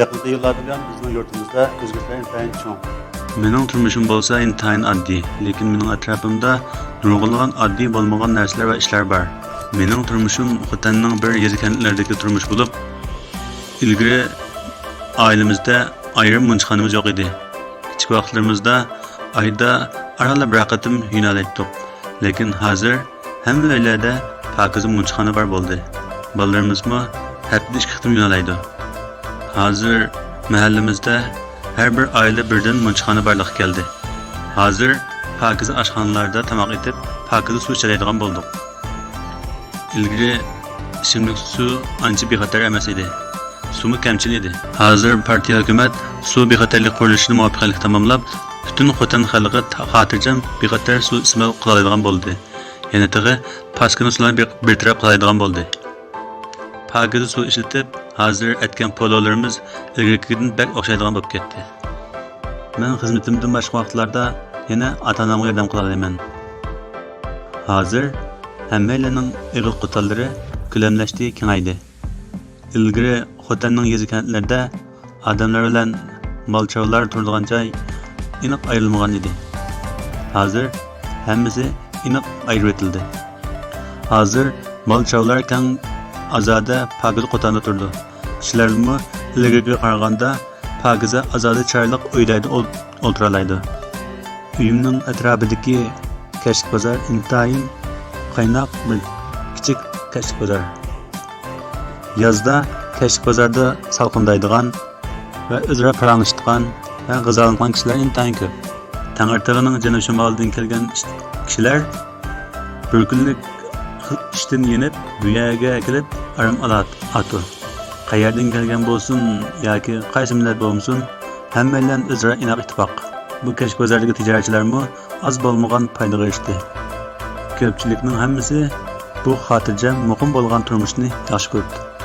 Yaqinqi yillarda buyon bizning yurtimizda o'zgarishlar intayin cho'ng. Mening turmushim bo'lsa intayin oddiy, lekin mening atrofimda nurg'unlagan oddiy bo'lmagan narsalar va ishlar bor. Mening turmushim Xotanning bir yezi kentlaridagi turmush bo'lib, ilgari oilamizda ayrim munchxonamiz yo'q edi. Kichik vaqtlarimizda oyda aralab bir qatim yo'nalaydik. Lekin hozir hamma uylarda pokiza munchxona bor bo'ldi. Bolalarimizmi haftada ikki qatim yo'nalaydi. Hozir mahallamizda har bir oila birdan munchxona borliq keldi. Hozir pokiza oshxonalarda tamoq etib, pokiza suv ichadigan bo'ldik. Ilgari ichimlik suv ancha bexatar emas edi. Suvmi kamchil edi. Hozir partiya hukumat suv bexatarlik qurilishini muvaffaqiyatli tamomlab, butun xotin xalqi xotirjam bexatar suv ismal qila oladigan bo'ldi. Yana tig'i paskini suvlarni bartaraf qiladigan bo'ldi. Pokiza suv ishlatib, hozir aytgan pololarimiz ilgarigidan bak o'xshaydigan bo'lib ketdi. Men xizmatimdan boshqa vaqtlarda yana ota-onamga yordam qila olaman. Hozir hammalarning ig'il qutallari ko'lamlashdi, kengaydi. Ilgari xotanning yezi kentlarda odamlar bilan molchovlar turadigan joy aniq ayrilmagan edi. Hozir hammasi aniq ayirib etildi. Hozir molchovlar keng azoda pokiza qotanda turdi. Kishilarmi ilgariga qaraganda pokiza azoda charliq uylarda o'tiralaydi. Uyimning atrofidagi kashk bozor intayin qaynoq bir kichik kashk bozor. Yozda kashk bozorda salqindaydigan va o'zaro paranglashadigan va g'azalangan kishilar intayin ko'p. Tangirtag'ining janub shimolidan kelgan kishilar bir kunlik ishdan yenib yerga kelib aram olat atı. Qayerdan kelgan bo'lsin yoki qaysi millat bo'lsin, hammalar o'zaro inoq ittifoq. Bu bozordagi tijoratchilarmi oz bo'lmagan foydaga erishdi. Ko'pchilikning hammasi bu xotirjam, muqim bo'lgan turmushni yaxshi ko'rdi.